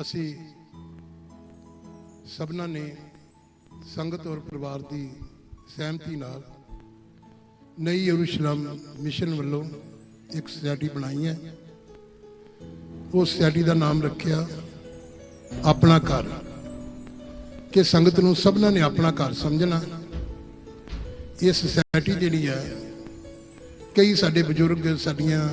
ਅਸੀਂ ਸਭਨਾਂ ਨੇ ਸੰਗਤ ਔਰ ਪਰਿਵਾਰ ਦੀ ਸਹਿਮਤੀ ਨਾਲ ਨਈ ਯਰੂਸ਼ਲਮ ਮਿਸ਼ਨ ਵੱਲੋਂ ਇੱਕ ਸੁਸਾਇਟੀ ਬਣਾਈ ਹੈ। ਉਸ ਸੁਸਾਇਟੀ ਦਾ ਨਾਮ ਰੱਖਿਆ ਆਪਣਾ ਘਰ। ਕਿ ਸੰਗਤ ਨੂੰ ਸਭਨਾਂ ਨੇ ਆਪਣਾ ਘਰ ਸਮਝਣਾ। ਇਹ ਸੋਸਾਇਟੀ ਜਿਹੜੀ ਹੈ ਕਈ ਸਾਡੇ ਬਜ਼ੁਰਗ ਸਾਡੀਆਂ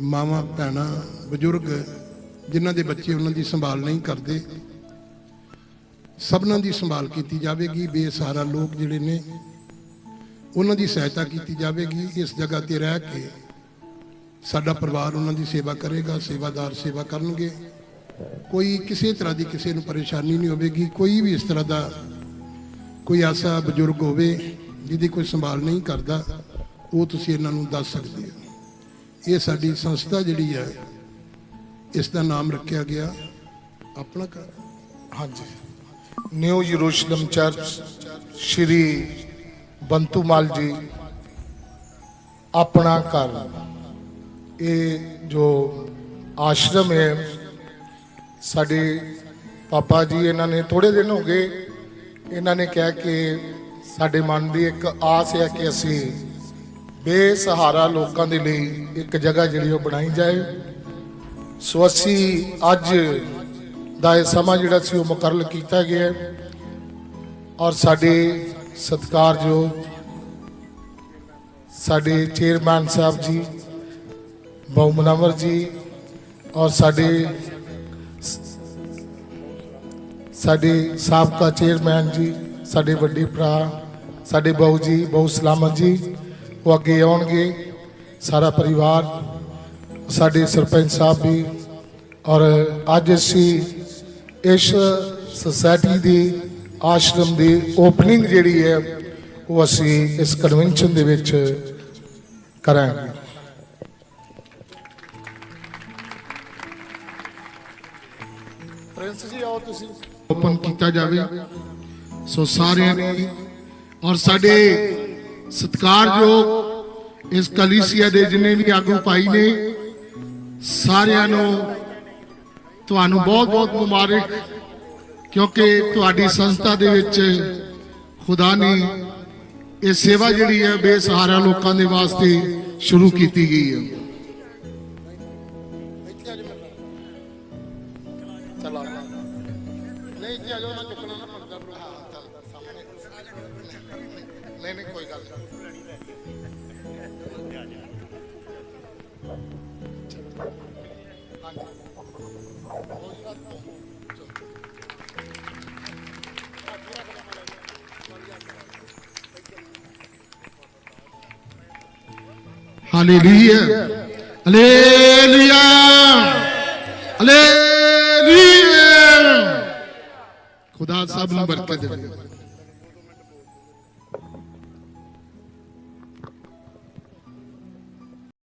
ਮਾਵਾਂ, ਭੈਣਾਂ, ਬਜ਼ੁਰਗ ਜਿਨ੍ਹਾਂ ਦੇ ਬੱਚੇ ਉਹਨਾਂ ਦੀ ਸੰਭਾਲ ਨਹੀਂ ਕਰਦੇ, ਸਭਨਾਂ ਦੀ ਸੰਭਾਲ ਕੀਤੀ ਜਾਵੇਗੀ, ਬੇਸਹਾਰਾ ਲੋਕ ਜਿਹੜੇ ਨੇ, ਉਹਨਾਂ ਦੀ ਸਹਾਇਤਾ ਕੀਤੀ ਜਾਵੇਗੀ, ਇਸ ਜਗ੍ਹਾ ਤੇ ਰਹਿ ਕੇ ਸਾਡਾ ਪਰਿਵਾਰ ਉਹਨਾਂ ਦੀ ਸੇਵਾ ਕਰੇਗਾ, ਸੇਵਾਦਾਰ ਸੇਵਾ ਕਰਨਗੇ। ਕੋਈ ਕਿਸੇ ਤਰ੍ਹਾਂ ਦੀ ਕਿਸੇ ਨੂੰ ਪਰੇਸ਼ਾਨੀ ਨਹੀਂ ਹੋਵੇਗੀ, ਕੋਈ ਵੀ ਇਸ ਤਰ੍ਹਾਂ ਦਾ ਕੋਈ ਐਸਾ ਬਜ਼ੁਰਗ ਹੋਵੇ ਜਿਹਦੀ ਕੋਈ ਸੰਭਾਲ ਨਹੀਂ ਕਰਦਾ, ਉਹ ਤੁਸੀਂ ਇਹਨਾਂ ਨੂੰ ਦੱਸ ਸਕਦੇ ਹੋ। ਇਹ ਸਾਡੀ ਸੰਸਥਾ ਜਿਹੜੀ ਹੈ ਇਸ ਦਾ ਨਾਮ ਰੱਖਿਆ ਗਿਆ ਆਪਣਾ ਘਰ। ਹਾਂਜੀ। New Jerusalem church, Shri Bantumal ji, ਆਪਣਾ ਘਰ। ਇਹ ਜੋ ਆਸ਼ਰਮ ਹੈ, ਸਾਡੇ ਪਾਪਾ ਜੀ ਇਹਨਾਂ ਨੇ ਥੋੜੇ ਦਿਨ ਹੋ ਗਏ, ਇਹਨਾਂ ਨੇ ਕਿਹਾ ਕਿ ਸਾਡੇ ਮਨ ਦੀ ਇੱਕ ਆਸ ਹੈ ਕਿ ਅਸੀਂ ਬੇਸਹਾਰਾ ਲੋਕਾਂ ਦੇ ਲਈ ਇੱਕ ਜਗ੍ਹਾ ਜਿਹੜੀ ਉਹ ਬਣਾਈ ਜਾਏ। ਸੋ ਅਸੀਂ ਅੱਜ ਦਾ ਇਹ ਸਮਾਂ ਜਿਹੜਾ ਸੀ ਉਹ ਮੁਕਰਰ ਕੀਤਾ ਗਿਆ ਹੈ ਔਰ ਸਾਡੇ ਸਤਿਕਾਰਯੋਗ ਸਾਡੇ ਚੇਅਰਮੈਨ ਸਾਹਿਬ ਜੀ, ਬਹੁ ਮਨਵਰ ਜੀ ਔਰ ਸਾਡੇ ਸਾਡੇ ਸਾਬਕਾ ਚੇਅਰਮੈਨ ਜੀ, ਸਾਡੇ ਵੱਡੇ ਭਰਾ, ਸਾਡੇ ਬਹੁ ਜੀ, ਬਹੁ ਸਲਾਮਤ ਜੀ, ਉਹ ਅੱਗੇ ਆਉਣਗੇ, ਸਾਰਾ ਪਰਿਵਾਰ ਸਾਡੇ ਸਰਪੰਚ ਸਾਹਿਬ ਵੀ ਔਰ ਅੱਜ ਅਸੀਂ ਇਸ ਸੁਸਾਇਟੀ ਦੀ ਆਸ਼ਰਮ ਦੀ ਓਪਨਿੰਗ ਜਿਹੜੀ ਹੈ ਉਹ ਅਸੀਂ ਇਸ ਕਨਵੈਨਸ਼ਨ ਦੇ ਵਿੱਚ ਕਰਾਂਗੇ। ਪ੍ਰਿੰਸ ਜੀ ਆਓ ਤੁਸੀਂ। ਓਪਨ ਕੀਤਾ ਜਾਵੇ। ਸੋ ਸਾਰਿਆਂ ਨੇ ਔਰ ਸਾਡੇ ਸਤਿਕਾਰਯੋਗ ਇਸ ਕਲੀਸਿਆ ਦੇ ਜਿੰਨੇ ਵੀ ਆਗੂ ਭਾਈ ਨੇ ਸਾਰਿਆਂ ਨੂੰ ਤੁਹਾਨੂੰ ਬਹੁਤ ਬਹੁਤ ਮੁਬਾਰਕ, ਕਿਉਂਕਿ ਤੁਹਾਡੀ ਸੰਸਥਾ ਦੇ ਵਿੱਚ ਖੁਦਾ ਨੇ ਇਹ ਸੇਵਾ ਜਿਹੜੀ ਹੈ ਬੇਸਹਾਰਾ ਲੋਕਾਂ ਦੇ ਵਾਸਤੇ ਸ਼ੁਰੂ ਕੀਤੀ ਗਈ ਹੈ। ਨਹੀਂ ਨਹੀਂ, ਕੋਈ ਗੱਲ ਹਾਲੇਲੂਇਆ Hallelujah. Hallelujah. Hallelujah. खुदा साहब बरकत